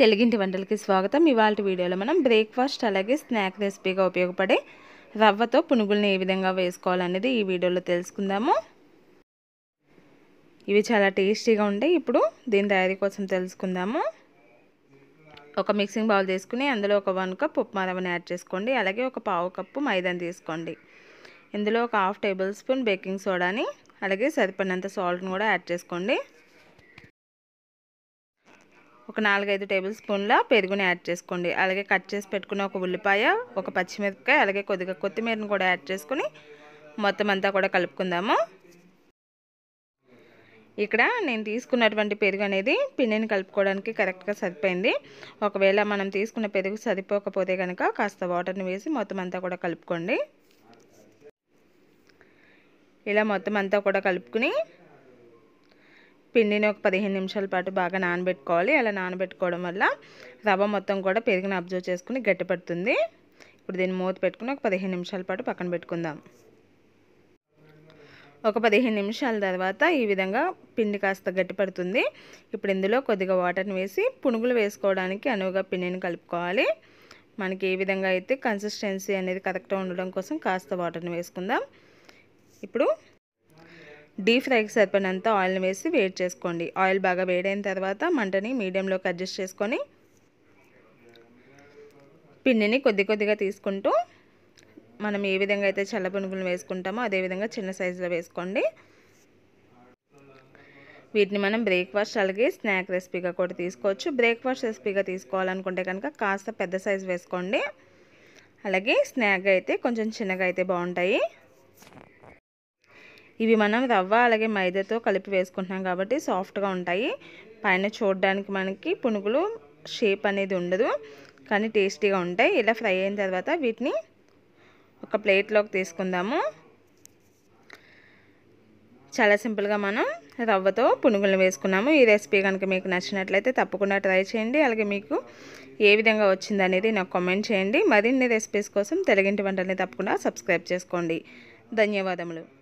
తెలుగింటి వంటలకి స్వాగతం. ఇవాళ వీడియోలో మనం బ్రేక్ఫాస్ట్ అలాగే స్నాక్ రెసిపీగా ఉపయోగపడే రవ్వతో పునుగుల్ని ఏ విధంగా వేసుకోవాలనేది ఈ వీడియోలో తెలుసుకుందాము. ఇవి చాలా టేస్టీగా ఉంటాయి. ఇప్పుడు దీని తయారీ కోసం తెలుసుకుందాము. ఒక మిక్సింగ్ బౌల్ తీసుకుని అందులో ఒక వన్ కప్ ఉప్మా రవ్వని యాడ్ చేసుకోండి. అలాగే ఒక పావు కప్పు మైదాని తీసుకోండి. ఇందులో ఒక హాఫ్ టేబుల్ స్పూన్ బేకింగ్ సోడాని అలాగే సరిపడినంత సాల్ట్ని కూడా యాడ్ చేసుకోండి. ఒక నాలుగైదు టేబుల్ స్పూన్ల పెరుగుని యాడ్ చేసుకోండి. అలాగే కట్ చేసి పెట్టుకున్న ఒక ఉల్లిపాయ ఒక పచ్చిమిరపకాయ అలాగే కొద్దిగా కొత్తిమీరని కూడా యాడ్ చేసుకుని మొత్తం అంతా కూడా కలుపుకుందాము. ఇక్కడ నేను తీసుకున్నటువంటి పెరుగు అనేది పిండిని కలుపుకోవడానికి కరెక్ట్గా సరిపోయింది. ఒకవేళ మనం తీసుకున్న పెరుగు సరిపోకపోతే కనుక కాస్త వాటర్ని వేసి మొత్తం అంతా కూడా కలుపుకోండి. ఇలా మొత్తం అంతా కూడా కలుపుకుని పిండిని ఒక పదిహేను నిమిషాల పాటు బాగా నానబెట్టుకోవాలి. అలా నానబెట్టుకోవడం వల్ల రవ్వ మొత్తం కూడా పెరుగుని అబ్జర్వ్ చేసుకుని గట్టిపడుతుంది. ఇప్పుడు దీన్ని మూత పెట్టుకుని ఒక పదిహేను నిమిషాల పాటు పక్కన పెట్టుకుందాం. ఒక పదిహేను నిమిషాల తర్వాత ఈ విధంగా పిండి కాస్త గట్టిపడుతుంది. ఇప్పుడు ఇందులో కొద్దిగా వాటర్ని వేసి పునుగులు వేసుకోవడానికి అనువుగా పిండిని కలుపుకోవాలి. మనకి ఏ విధంగా అయితే కన్సిస్టెన్సీ అనేది కరెక్ట్గా ఉండడం కోసం కాస్త వాటర్ని వేసుకుందాం. ఇప్పుడు డీప్ ఫ్రైకి సరిపడినంత ఆయిల్ని వేసి వేడి చేసుకోండి. ఆయిల్ బాగా వేడైన తర్వాత మంటని మీడియంలోకి అడ్జస్ట్ చేసుకొని పిండిని కొద్ది కొద్దిగా తీసుకుంటూ మనం ఏ విధంగా అయితే చల్ల పునుగులు వేసుకుంటామో అదేవిధంగా చిన్న సైజులో వేసుకోండి. వీటిని మనం బ్రేక్ఫాస్ట్ అలాగే స్నాక్ రెసిపీగా కూడా తీసుకోవచ్చు. బ్రేక్ఫాస్ట్ రెసిపీగా తీసుకోవాలనుకుంటే కనుక కాస్త పెద్ద సైజు వేసుకోండి. అలాగే స్నాక్ అయితే కొంచెం చిన్నగా అయితే బాగుంటాయి. ఇవి మనం రవ్వ అలాగే మైదాతో కలిపి వేసుకుంటున్నాం కాబట్టి సాఫ్ట్గా ఉంటాయి. పైన చూడడానికి మనకి పునుగులు షేప్ అనేది ఉండదు. కానీ టేస్టీగా ఉంటాయి. ఇలా ఫ్రై అయిన తర్వాత వీటిని ఒక ప్లేట్లోకి తీసుకుందాము. చాలా సింపుల్గా మనం రవ్వతో పునుగులను వేసుకున్నాము. ఈ రెసిపీ కనుక మీకు నచ్చినట్లయితే తప్పకుండా ట్రై చేయండి. అలాగే మీకు ఏ విధంగా వచ్చింది అనేది నాకు కామెంట్ చేయండి. మరిన్ని రెసిపీస్ కోసం తెలుగింటి వంటల్ని తప్పకుండా సబ్స్క్రైబ్ చేసుకోండి. ధన్యవాదములు.